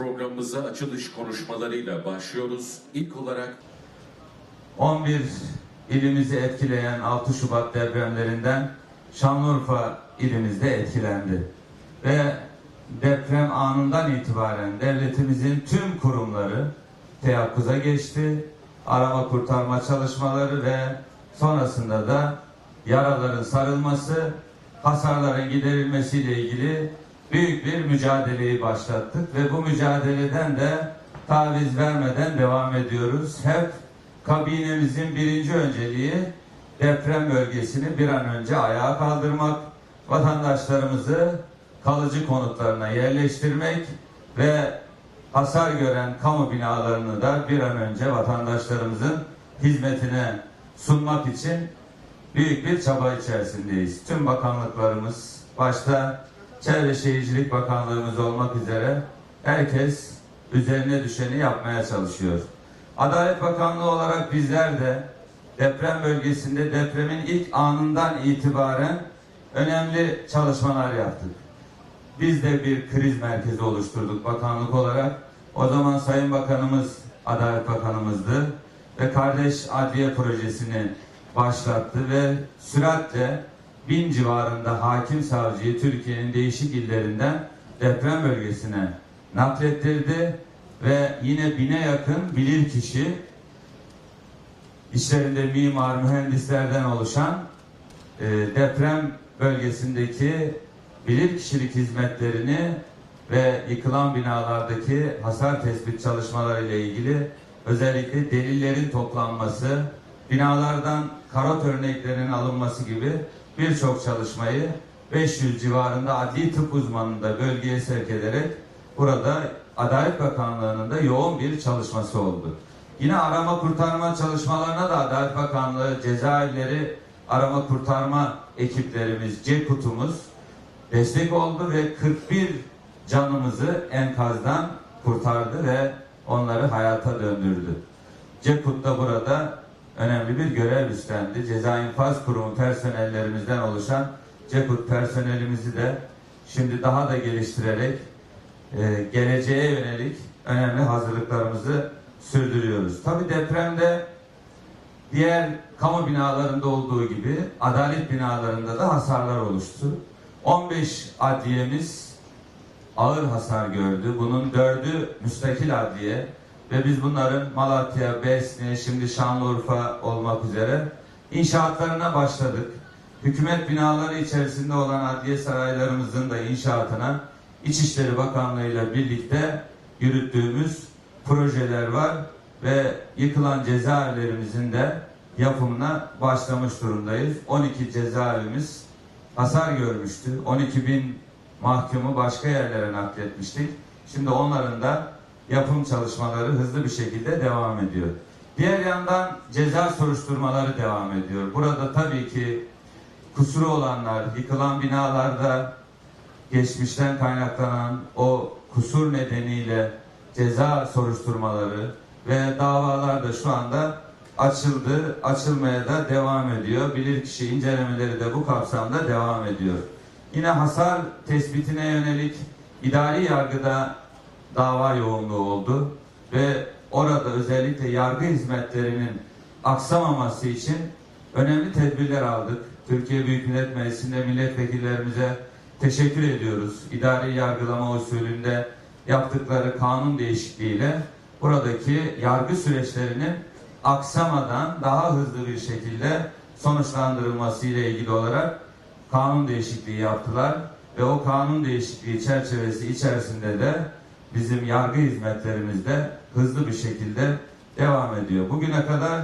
programımıza açılış konuşmalarıyla başlıyoruz. İlk olarak 11 ilimizi etkileyen 6 Şubat depremlerinden Şanlıurfa ilimizde etkilendi. Ve deprem anından itibaren devletimizin tüm kurumları teyakkuza geçti. Arama kurtarma çalışmaları ve sonrasında da yaraların sarılması, hasarların giderilmesiyle ilgili büyük bir mücadeleyi başlattık ve bu mücadeleden de taviz vermeden devam ediyoruz. Hep kabinemizin birinci önceliği deprem bölgesini bir an önce ayağa kaldırmak, vatandaşlarımızı kalıcı konutlarına yerleştirmek ve hasar gören kamu binalarını da bir an önce vatandaşlarımızın hizmetine sunmak için büyük bir çaba içerisindeyiz. Tüm bakanlıklarımız, başta Çevre Şehircilik Bakanlığımız olmak üzere herkes üzerine düşeni yapmaya çalışıyor. Adalet Bakanlığı olarak bizler de deprem bölgesinde depremin ilk anından itibaren önemli çalışmalar yaptık. Biz de bir kriz merkezi oluşturduk bakanlık olarak. O zaman Sayın Bakanımız Adalet Bakanımızdı ve Kardeş Adliye Projesini başlattı ve süratle bin civarında hakim savcıyı Türkiye'nin değişik illerinden deprem bölgesine naklettirdi ve yine bine yakın bilirkişi işlerinde mimar, mühendislerden oluşan e, deprem bölgesindeki bilirkişilik hizmetlerini ve yıkılan binalardaki hasar tespit çalışmaları ile ilgili özellikle delillerin toplanması, binalardan karot örneklerinin alınması gibi birçok çalışmayı 500 civarında adli tıp uzmanını da bölgeye sevk ederek burada Adalet Bakanlığı'nın da yoğun bir çalışması oldu. Yine arama kurtarma çalışmalarına da Adalet Bakanlığı cezaevleri arama kurtarma ekiplerimiz, CEKUT'umuz destek oldu ve 41 canımızı enkazdan kurtardı ve onları hayata döndürdü. CEKUT da burada önemli bir görev üstlendi. Ceza İnfaz Kurumu personellerimizden oluşan CEKUT personelimizi de şimdi daha da geliştirerek e, geleceğe yönelik önemli hazırlıklarımızı sürdürüyoruz. Tabi depremde diğer kamu binalarında olduğu gibi adalet binalarında da hasarlar oluştu. 15 adliyemiz ağır hasar gördü. Bunun dördü müstakil adliye ve biz bunların Malatya, Besni, şimdi Şanlıurfa olmak üzere inşaatlarına başladık. Hükümet binaları içerisinde olan adliye saraylarımızın da inşaatına İçişleri Bakanlığı ile birlikte yürüttüğümüz projeler var ve yıkılan cezaevlerimizin de yapımına başlamış durumdayız. 12 cezaevimiz hasar görmüştü. 12 bin mahkumu başka yerlere nakletmiştik. Şimdi onların da yapım çalışmaları hızlı bir şekilde devam ediyor. Diğer yandan ceza soruşturmaları devam ediyor. Burada tabii ki kusuru olanlar, yıkılan binalarda geçmişten kaynaklanan o kusur nedeniyle ceza soruşturmaları ve davalar da şu anda açıldı, açılmaya da devam ediyor. Bilirkişi incelemeleri de bu kapsamda devam ediyor. Yine hasar tespitine yönelik idari yargıda dava yoğunluğu oldu ve orada özellikle yargı hizmetlerinin aksamaması için önemli tedbirler aldık. Türkiye Büyük Millet Meclisi'nde milletvekillerimize teşekkür ediyoruz. İdari yargılama usulünde yaptıkları kanun değişikliğiyle buradaki yargı süreçlerinin aksamadan daha hızlı bir şekilde sonuçlandırılması ile ilgili olarak kanun değişikliği yaptılar ve o kanun değişikliği çerçevesi içerisinde de bizim yargı hizmetlerimizde hızlı bir şekilde devam ediyor. Bugüne kadar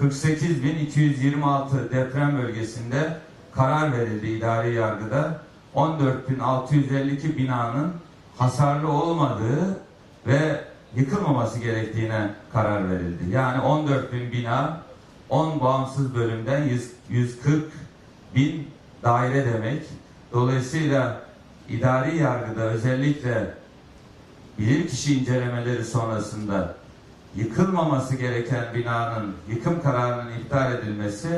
48.226 deprem bölgesinde karar verildi idari yargıda. 14.652 binanın hasarlı olmadığı ve yıkılmaması gerektiğine karar verildi. Yani 14 bin bina 10 bağımsız bölümden 100, 140 bin daire demek. Dolayısıyla idari yargıda özellikle bilirkişi incelemeleri sonrasında yıkılmaması gereken binanın yıkım kararının iptal edilmesi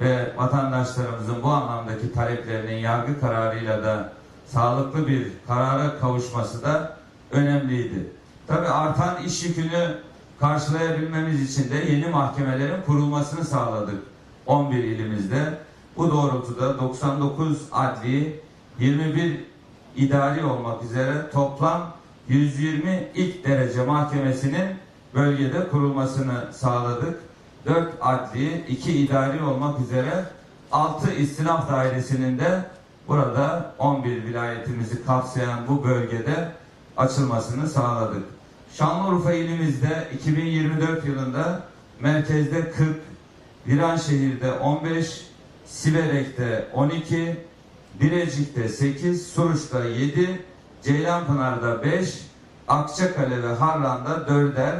ve vatandaşlarımızın bu anlamdaki taleplerinin yargı kararıyla da sağlıklı bir karara kavuşması da önemliydi. Tabii artan iş yükünü karşılayabilmemiz için de yeni mahkemelerin kurulmasını sağladık 11 ilimizde. Bu doğrultuda 99 adli, 21 idari olmak üzere toplam 120 ilk derece mahkemesinin bölgede kurulmasını sağladık. 4 adli, 2 idari olmak üzere 6 istinaf dairesinin de burada 11 vilayetimizi kapsayan bu bölgede açılmasını sağladık. Şanlıurfa ilimizde 2024 yılında merkezde 40, Viranşehir'de 15, Siverek'te 12, Birecik'te 8, Suruç'ta 7, Ceylanpınar'da 5, Akçakale ve Harran'da 4'er,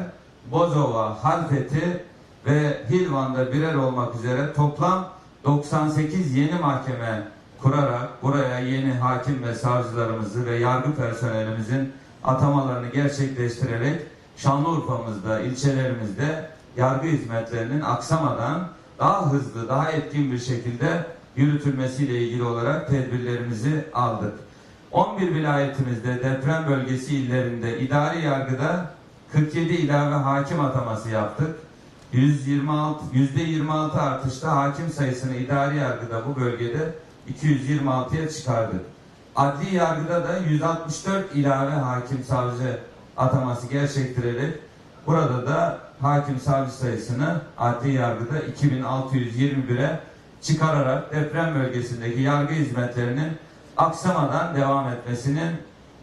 Bozova, Halfeti ve Hilvan'da birer olmak üzere toplam 98 yeni mahkeme kurarak buraya yeni hakim ve savcılarımızı ve yargı personelimizin atamalarını gerçekleştirerek Şanlıurfa'mızda, ilçelerimizde yargı hizmetlerinin aksamadan daha hızlı, daha etkin bir şekilde yürütülmesiyle ilgili olarak tedbirlerimizi aldık. 11 vilayetimizde deprem bölgesi illerinde idari yargıda 47 ilave hakim ataması yaptık. 126 %26 artışta hakim sayısını idari yargıda bu bölgede 226'ya çıkardık. Adli yargıda da 164 ilave hakim savcı ataması gerçektirerek burada da hakim savcı sayısını adli yargıda 2621'e çıkararak deprem bölgesindeki yargı hizmetlerinin aksamadan devam etmesinin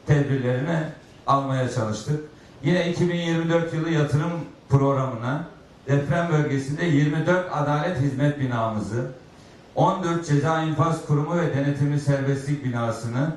tedbirlerini almaya çalıştık. Yine 2024 yılı yatırım programına deprem bölgesinde 24 adalet hizmet binamızı, 14 ceza infaz kurumu ve denetimli serbestlik binasını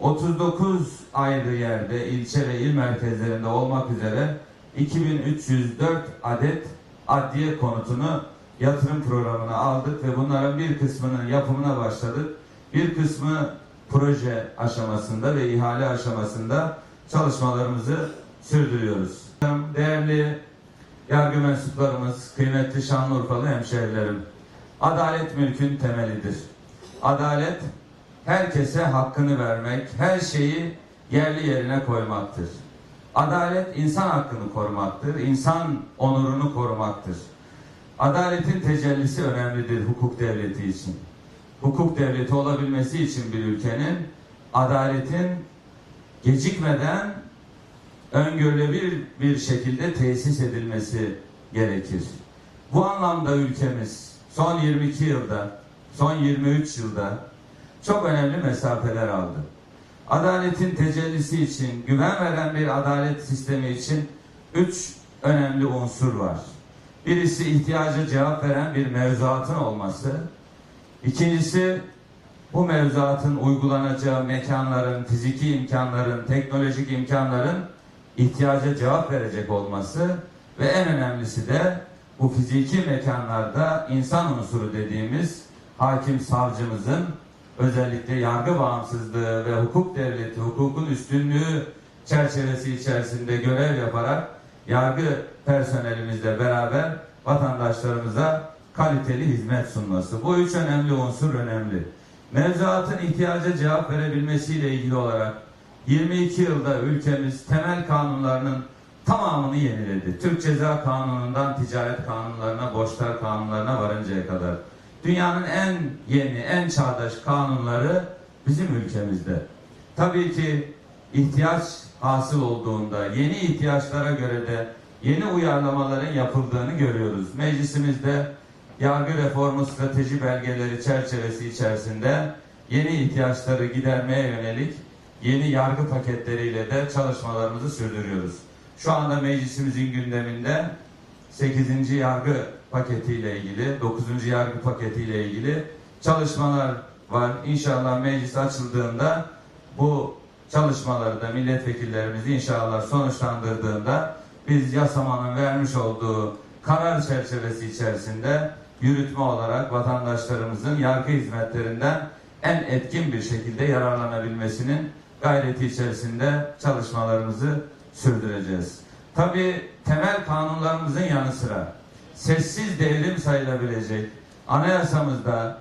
39 ayrı yerde ilçe ve il merkezlerinde olmak üzere 2304 adet adliye konutunu yatırım programına aldık ve bunların bir kısmının yapımına başladık. Bir kısmı proje aşamasında ve ihale aşamasında çalışmalarımızı sürdürüyoruz. Değerli yargı mensuplarımız, kıymetli Şanlıurfalı hemşehrilerim, adalet mülkün temelidir. Adalet herkese hakkını vermek, her şeyi yerli yerine koymaktır. Adalet insan hakkını korumaktır, insan onurunu korumaktır. Adaletin tecellisi önemlidir hukuk devleti için. Hukuk devleti olabilmesi için bir ülkenin adaletin gecikmeden öngörülebilir bir şekilde tesis edilmesi gerekir. Bu anlamda ülkemiz son 22 yılda, son 23 yılda çok önemli mesafeler aldı. Adaletin tecellisi için, güven veren bir adalet sistemi için üç önemli unsur var. Birisi ihtiyaca cevap veren bir mevzuatın olması. İkincisi bu mevzuatın uygulanacağı mekanların, fiziki imkanların, teknolojik imkanların ihtiyaca cevap verecek olması ve en önemlisi de bu fiziki mekanlarda insan unsuru dediğimiz hakim savcımızın özellikle yargı bağımsızlığı ve hukuk devleti, hukukun üstünlüğü çerçevesi içerisinde görev yaparak yargı personelimizle beraber vatandaşlarımıza kaliteli hizmet sunması. Bu üç önemli unsur önemli. Mevzuatın ihtiyaca cevap verebilmesiyle ilgili olarak 22 yılda ülkemiz temel kanunlarının tamamını yeniledi. Türk Ceza Kanunu'ndan ticaret kanunlarına, borçlar kanunlarına varıncaya kadar. Dünyanın en yeni, en çağdaş kanunları bizim ülkemizde. Tabii ki ihtiyaç hasıl olduğunda, yeni ihtiyaçlara göre de yeni uyarlamaların yapıldığını görüyoruz. Meclisimizde yargı reformu strateji belgeleri çerçevesi içerisinde yeni ihtiyaçları gidermeye yönelik yeni yargı paketleriyle de çalışmalarımızı sürdürüyoruz. Şu anda meclisimizin gündeminde 8. yargı paketiyle ilgili, 9. yargı paketiyle ilgili çalışmalar var. İnşallah meclis açıldığında bu çalışmaları da milletvekillerimiz inşallah sonuçlandırdığında biz yasamanın vermiş olduğu karar çerçevesi içerisinde yürütme olarak vatandaşlarımızın yargı hizmetlerinden en etkin bir şekilde yararlanabilmesinin gayreti içerisinde çalışmalarımızı sürdüreceğiz. Tabii temel kanunlarımızın yanı sıra sessiz devrim sayılabilecek anayasamızda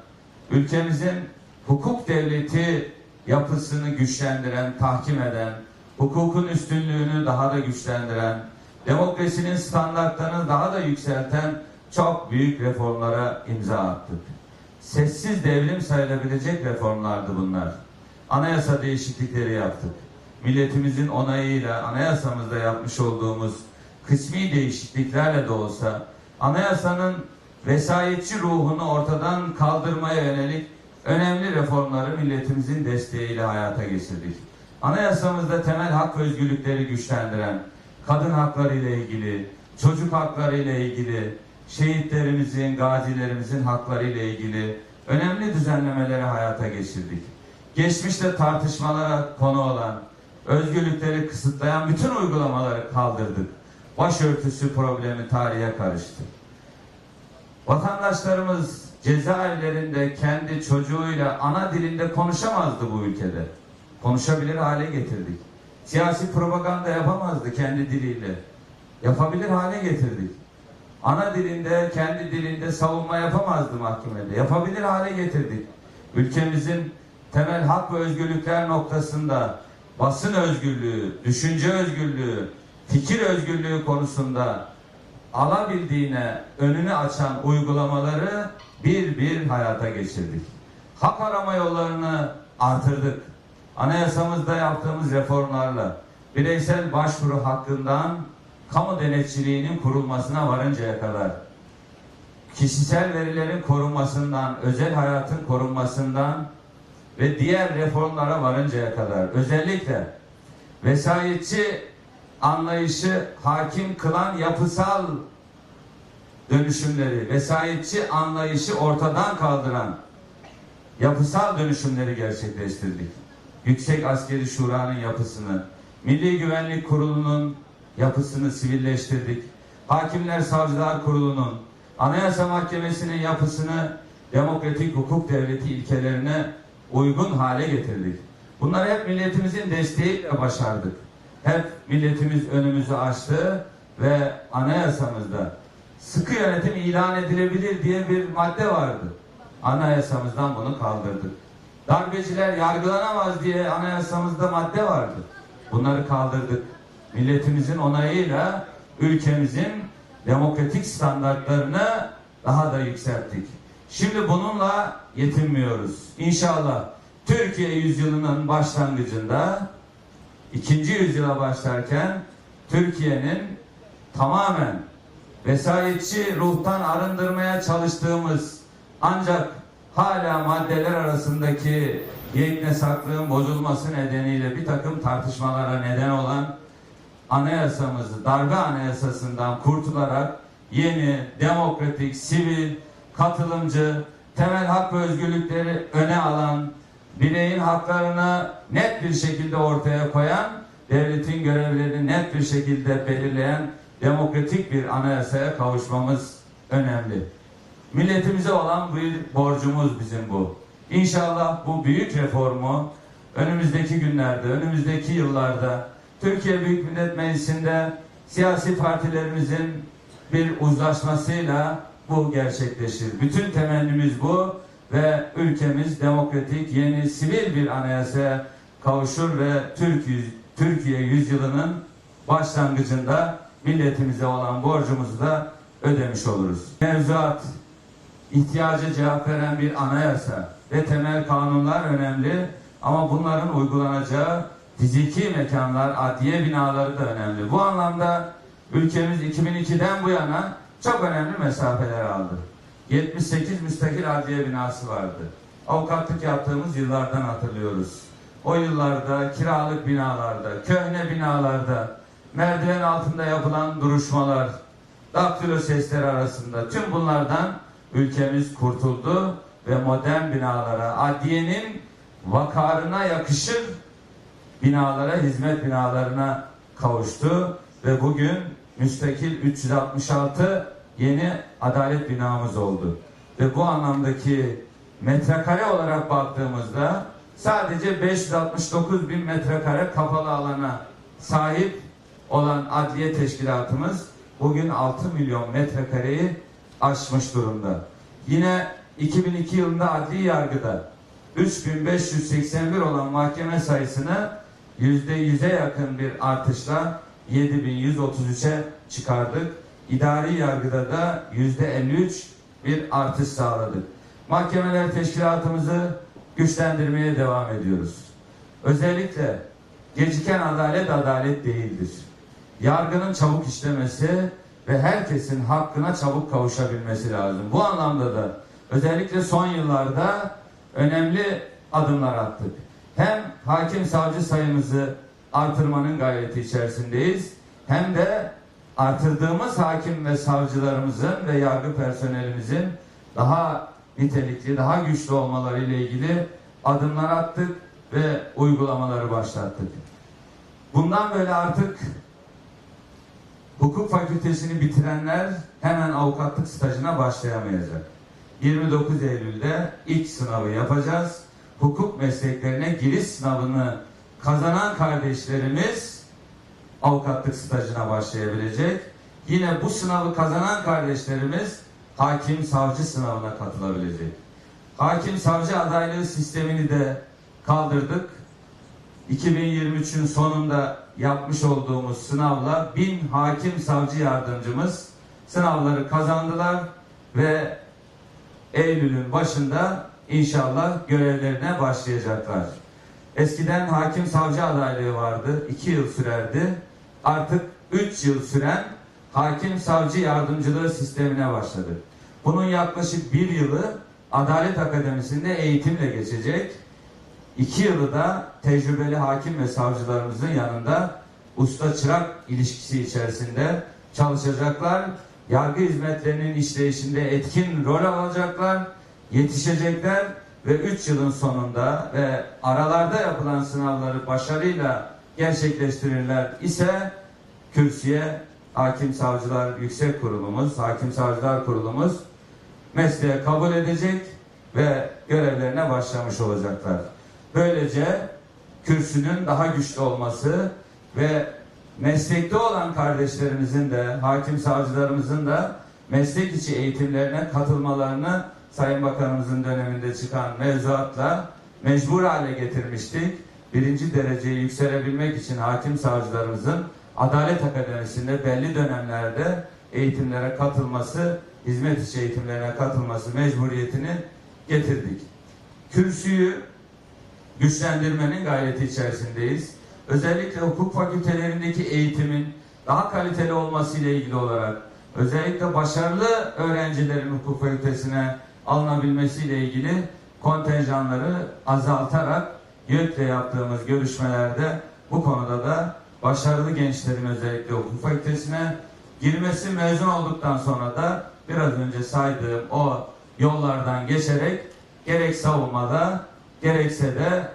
ülkemizin hukuk devleti yapısını güçlendiren, tahkim eden hukukun üstünlüğünü daha da güçlendiren, demokrasinin standartlarını daha da yükselten çok büyük reformlara imza attık. Sessiz devrim sayılabilecek reformlardı bunlar. Anayasa değişiklikleri yaptık. Milletimizin onayıyla anayasamızda yapmış olduğumuz kısmi değişikliklerle de olsa anayasanın vesayetçi ruhunu ortadan kaldırmaya yönelik önemli reformları milletimizin desteğiyle hayata geçirdik. Anayasamızda temel hak ve özgürlükleri güçlendiren, kadın hakları ile ilgili, çocuk hakları ile ilgili, şehitlerimizin, gazilerimizin hakları ile ilgili önemli düzenlemeleri hayata geçirdik. Geçmişte tartışmalara konu olan, özgürlükleri kısıtlayan bütün uygulamaları kaldırdık. Başörtüsü problemi tarihe karıştı. Vatandaşlarımız cezaevlerinde kendi çocuğuyla ana dilinde konuşamazdı bu ülkede. Konuşabilir hale getirdik. Siyasi propaganda yapamazdı kendi diliyle. Yapabilir hale getirdik. Ana dilinde, kendi dilinde savunma yapamazdı mahkemede. Yapabilir hale getirdik. Ülkemizin temel hak ve özgürlükler noktasında basın özgürlüğü, düşünce özgürlüğü, fikir özgürlüğü konusunda alabildiğine önünü açan uygulamaları bir bir hayata geçirdik. Hak arama yollarını artırdık. Anayasamızda yaptığımız reformlarla bireysel başvuru hakkından kamu denetçiliğinin kurulmasına varıncaya kadar kişisel verilerin korunmasından, özel hayatın korunmasından ve diğer reformlara varıncaya kadar özellikle vesayetçi anlayışı hakim kılan yapısal dönüşümleri, vesayetçi anlayışı ortadan kaldıran yapısal dönüşümleri gerçekleştirdik. Yüksek Askeri Şura'nın yapısını, Milli Güvenlik Kurulu'nun yapısını sivilleştirdik. Hakimler Savcılar Kurulu'nun, Anayasa Mahkemesi'nin yapısını demokratik hukuk devleti ilkelerine uygun hale getirdik. Bunları hep milletimizin desteğiyle başardık. Hep milletimiz önümüzü açtı ve anayasamızda sıkı yönetim ilan edilebilir diye bir madde vardı. Anayasamızdan bunu kaldırdık. Darbeciler yargılanamaz diye anayasamızda madde vardı. Bunları kaldırdık. Milletimizin onayıyla ülkemizin demokratik standartlarını daha da yükselttik. Şimdi bununla yetinmiyoruz. İnşallah Türkiye yüzyılının başlangıcında ikinci yüzyıla başlarken Türkiye'nin tamamen vesayetçi ruhtan arındırmaya çalıştığımız ancak hala maddeler arasındaki yeknesaklığın bozulması nedeniyle bir takım tartışmalara neden olan anayasamızı, darbe anayasasından kurtularak yeni, demokratik, sivil, katılımcı, temel hak ve özgürlükleri öne alan, bireyin haklarını net bir şekilde ortaya koyan, devletin görevlerini net bir şekilde belirleyen demokratik bir anayasaya kavuşmamız önemli. Milletimize olan bir borcumuz bizim bu. İnşallah bu büyük reformu önümüzdeki günlerde, önümüzdeki yıllarda Türkiye Büyük Millet Meclisi'nde siyasi partilerimizin bir uzlaşmasıyla bu gerçekleşir. Bütün temennimiz bu ve ülkemiz demokratik, yeni, sivil bir anayasaya kavuşur ve Türk Türkiye yüzyılının başlangıcında milletimize olan borcumuzu da ödemiş oluruz. Mevzuat ihtiyaca cevap veren bir anayasa ve temel kanunlar önemli ama bunların uygulanacağı fiziki mekanlar, adliye binaları da önemli. Bu anlamda ülkemiz 2002'den bu yana çok önemli mesafeler aldı. 78 müstakil adliye binası vardı. Avukatlık yaptığımız yıllardan hatırlıyoruz. O yıllarda kiralık binalarda, köhne binalarda, merdiven altında yapılan duruşmalar, daktilo sesleri arasında tüm bunlardan ülkemiz kurtuldu ve modern binalara, adliyenin vakarına yakışır binalara, hizmet binalarına kavuştu ve bugün müstakil 366 yeni adalet binamız oldu. Ve bu anlamdaki metrekare olarak baktığımızda sadece 569 bin metrekare kapalı alana sahip olan adliye teşkilatımız bugün 6 milyon metrekareyi aşmış durumda. Yine 2002 yılında adli yargıda 3581 olan mahkeme sayısını yüzde yüze yakın bir artışla 7133'e çıkardık. İdari yargıda da yüzde 53 bir artış sağladık. Mahkemeler teşkilatımızı güçlendirmeye devam ediyoruz. Özellikle geciken adalet adalet değildir. Yargının çabuk işlemesi ve herkesin hakkına çabuk kavuşabilmesi lazım. Bu anlamda da özellikle son yıllarda önemli adımlar attık. Hem hakim savcı sayımızı artırmanın gayreti içerisindeyiz hem de artırdığımız hakim ve savcılarımızın ve yargı personelimizin daha nitelikli, daha güçlü olmaları ile ilgili adımlar attık ve uygulamaları başlattık. Bundan böyle artık hukuk fakültesini bitirenler hemen avukatlık stajına başlayamayacak. 29 Eylül'de ilk sınavı yapacağız. Hukuk mesleklerine giriş sınavını kazanan kardeşlerimiz avukatlık stajına başlayabilecek. Yine bu sınavı kazanan kardeşlerimiz hakim savcı sınavına katılabilecek. Hakim savcı adaylığı sistemini de kaldırdık. 2023'ün sonunda yapmış olduğumuz sınavla bin hakim savcı yardımcımız sınavları kazandılar ve Eylül'ün başında inşallah görevlerine başlayacaklar. Eskiden hakim savcı adaylığı vardı. iki yıl sürerdi. Artık üç yıl süren hakim savcı yardımcılığı sistemine başladı. Bunun yaklaşık bir yılı Adalet Akademisi'nde eğitimle geçecek. İki yılı da tecrübeli hakim ve savcılarımızın yanında usta çırak ilişkisi içerisinde çalışacaklar. Yargı hizmetlerinin işleyişinde etkin rol alacaklar, yetişecekler ve 3 yılın sonunda ve aralarda yapılan sınavları başarıyla gerçekleştirirler ise kürsüye Hakim Savcılar Yüksek Kurulumuz, Hakim Savcılar Kurulumuz mesleğe kabul edecek ve görevlerine başlamış olacaklar. Böylece kürsünün daha güçlü olması ve meslekte olan kardeşlerimizin de hakim savcılarımızın da meslek içi eğitimlerine katılmalarını Sayın Bakanımızın döneminde çıkan mevzuatla mecbur hale getirmiştik. Birinci dereceye yükselebilmek için hakim savcılarımızın Adalet Akademisi'nde belli dönemlerde eğitimlere katılması, hizmet içi eğitimlerine katılması mecburiyetini getirdik. Kürsüyü güçlendirmenin gayreti içerisindeyiz. Özellikle hukuk fakültelerindeki eğitimin daha kaliteli olması ile ilgili olarak özellikle başarılı öğrencilerin hukuk fakültesine alınabilmesi ile ilgili kontenjanları azaltarak YÖK'le yaptığımız görüşmelerde bu konuda da başarılı gençlerin özellikle hukuk fakültesine girmesi mezun olduktan sonra da biraz önce saydığım o yollardan geçerek gerek savunmada gerekse de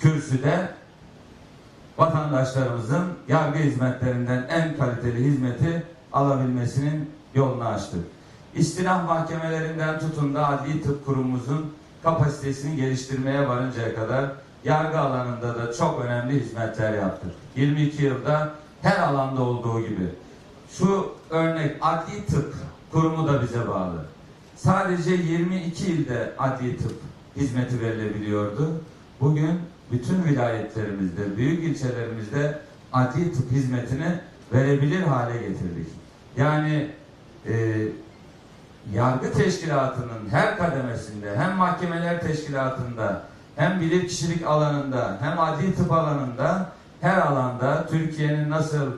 kürsüde vatandaşlarımızın yargı hizmetlerinden en kaliteli hizmeti alabilmesinin yolunu açtık. İstinaf mahkemelerinden tutun da adli tıp kurumumuzun kapasitesini geliştirmeye varıncaya kadar yargı alanında da çok önemli hizmetler yaptık. 22 yılda her alanda olduğu gibi. Şu örnek adli tıp kurumu da bize bağlı. Sadece 22 ilde adli tıp hizmeti verilebiliyordu. Bugün bütün vilayetlerimizde, büyük ilçelerimizde adli tıp hizmetini verebilir hale getirdik. Yani e, yargı teşkilatının her kademesinde hem mahkemeler teşkilatında hem bilirkişilik alanında hem adli tıp alanında her alanda Türkiye'nin nasıl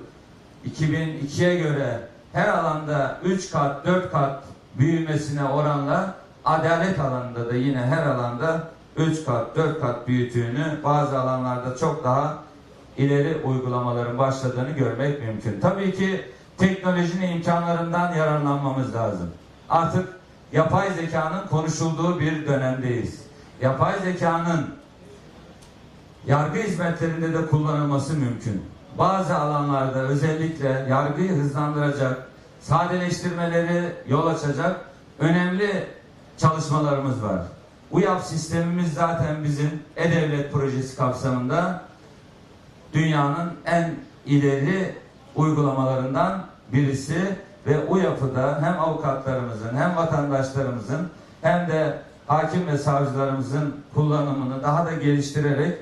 2002'ye göre her alanda 3 kat 4 kat büyümesine oranla adalet alanında da yine her alanda 3 kat 4 kat büyütüğünü bazı alanlarda çok daha ileri uygulamaların başladığını görmek mümkün. Tabii ki teknolojinin imkanlarından yararlanmamız lazım. Artık yapay zekanın konuşulduğu bir dönemdeyiz. Yapay zekanın yargı hizmetlerinde de kullanılması mümkün. Bazı alanlarda özellikle yargıyı hızlandıracak, sadeleştirmeleri yol açacak önemli çalışmalarımız var. UYAP sistemimiz zaten bizim E-Devlet projesi kapsamında dünyanın en ileri uygulamalarından birisi ve UYAP'ı hem avukatlarımızın hem vatandaşlarımızın hem de hakim ve savcılarımızın kullanımını daha da geliştirerek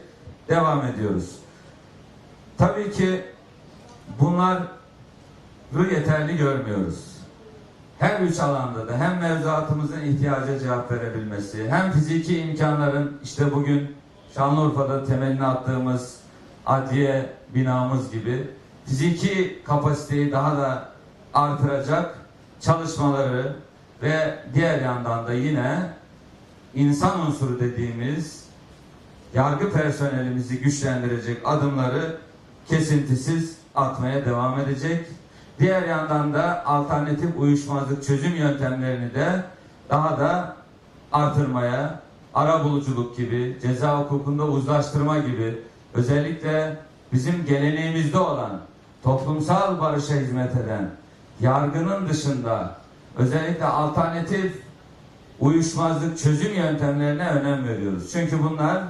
devam ediyoruz. Tabii ki bunları yeterli görmüyoruz. Her üç alanda da hem mevzuatımızın ihtiyaca cevap verebilmesi, hem fiziki imkanların işte bugün Şanlıurfa'da temelini attığımız adliye binamız gibi fiziki kapasiteyi daha da artıracak çalışmaları ve diğer yandan da yine insan unsuru dediğimiz yargı personelimizi güçlendirecek adımları kesintisiz atmaya devam edecek. Diğer yandan da alternatif uyuşmazlık çözüm yöntemlerini de daha da artırmaya, ara buluculuk gibi, ceza hukukunda uzlaştırma gibi özellikle bizim geleneğimizde olan toplumsal barışa hizmet eden yargının dışında özellikle alternatif uyuşmazlık çözüm yöntemlerine önem veriyoruz. Çünkü bunlar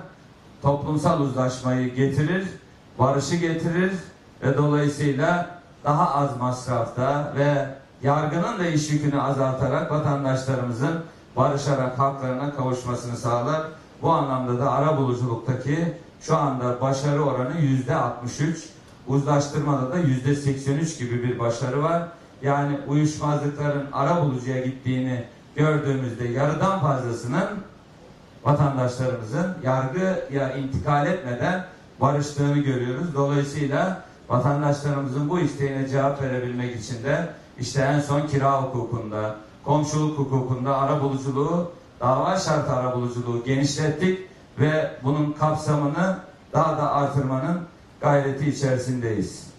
toplumsal uzlaşmayı getirir, barışı getirir ve dolayısıyla daha az masrafta ve yargının da iş yükünü azaltarak vatandaşlarımızın barışarak haklarına kavuşmasını sağlar. Bu anlamda da ara buluculuktaki şu anda başarı oranı yüzde 63, uzlaştırmada da yüzde 83 gibi bir başarı var. Yani uyuşmazlıkların ara bulucuya gittiğini gördüğümüzde yarıdan fazlasının vatandaşlarımızın yargıya intikal etmeden barıştığını görüyoruz. Dolayısıyla vatandaşlarımızın bu isteğine cevap verebilmek için de işte en son kira hukukunda, komşuluk hukukunda ara buluculuğu, dava şartı ara buluculuğu genişlettik ve bunun kapsamını daha da artırmanın gayreti içerisindeyiz.